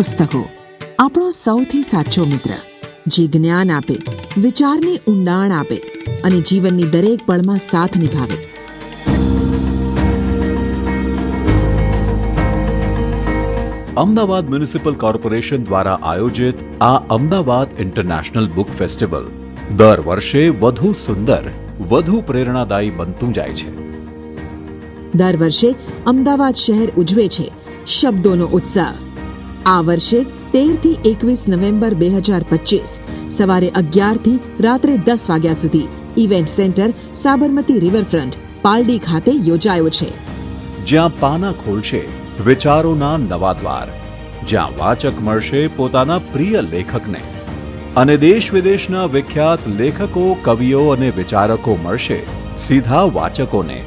પુસ્તકો. આપણો સૌથી સાચો મિત્ર જે જ્ઞાન આપે વિચારની ઊંડાણ આપે અને જીવનની દરેક પળમાં સાથ નિભાવે. અમદાવાદ મ્યુનિસિપલ કોર્પોરેશન દ્વારા આયોજિત આ અમદાવાદ ઇન્ટરનેશનલ બુક ફેસ્ટિવલ દર વર્ષે વધુ સુંદર વધુ પ્રેરણાદાયી બનતું જાય છે. દર વર્ષે અમદાવાદ શહેર ઉજવે છે શબ્દોનો ઉત્સાહ. આ વર્ષે તેરથી એકવીસ નવેમ્બર બે હજાર પચીસ સવારે અગિયારથી રાત્રે દસ વાગ્યા સુધી event centre Sabarmati riverfront Paldi ખાતે યોજાયો છે. જ્યાં પાના ખોલશે વિચારોના નવા દ્વાર. જ્યાં વાચક મળશે પોતાના પ્રિય લેખકને. અને દેશ વિદેશના વિખ્યાત લેખકો કવિઓ અને વિચારકો મળશે સીધા વાચકોને.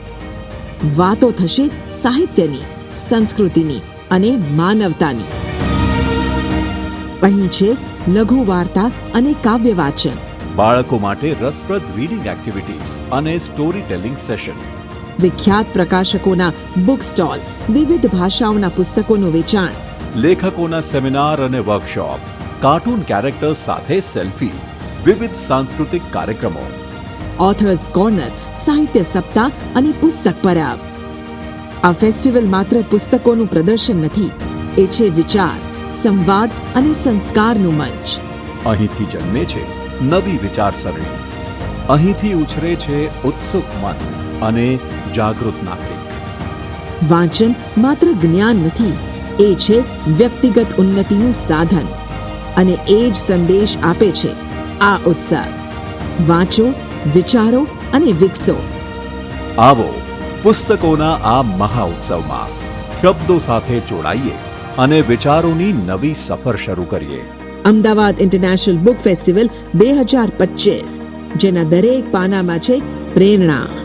વાતો થશે સાહિત્યની સંસ્કૃતિની અને માનવતાની. અહીં છે લઘુ વાર્તા અને કાવ્ય વાચન. બાળકો માટે રસપ્રદ રીડિંગ એક્ટિવિટીઝ અને સ્ટોરી ટેલિંગ સેશન વિખ્યાત પ્રકાશકોના બુક સ્ટોલ વિવિધ ભાષાઓના પુસ્તકોનું વેચાણ. લેખકોના સેમિનાર અને વર્કશોપ કાર્ટૂન કેરેક્ટર્સ સાથે સેલ્ફી વિવિધ સાંસ્કૃતિક કાર્યક્રમો. ઓથર્સ કોર્નર સાહિત્ય સપ્તાહ અને પુસ્તક પરબ આ ફેસ્ટિવલ માત્ર પુસ્તકોનું પ્રદર્શન નથી એ છે વિચાર. સંવાદ અને સંસ્કારનું મંચ. અહીંથી જન્મે છે નવી વિચારસરણી. અહીંથી ઉછરે છે ઉત્સુક મન અને જાગૃત નાગરિક. વાંચન માત્ર જ્ઞાન નથી એ છે વ્યક્તિગત ઉન્નતિનું સાધન. અને એ જ સંદેશ આપે છે આ ઉત્સાહ. વાંચો વિચારો અને વિકસો. આવો પુસ્તકોના આ મહા ઉત્સવમાં શબ્દો સાથે જોડાઈએ. અને વિચારોની નવી સફર શરૂ કરીએ. અમદાવાદ ઇન્ટરનેશનલ બુક ફેસ્ટિવલ બે હજાર પચીસ જેના દરેક પાનામાં છે પ્રેરણા.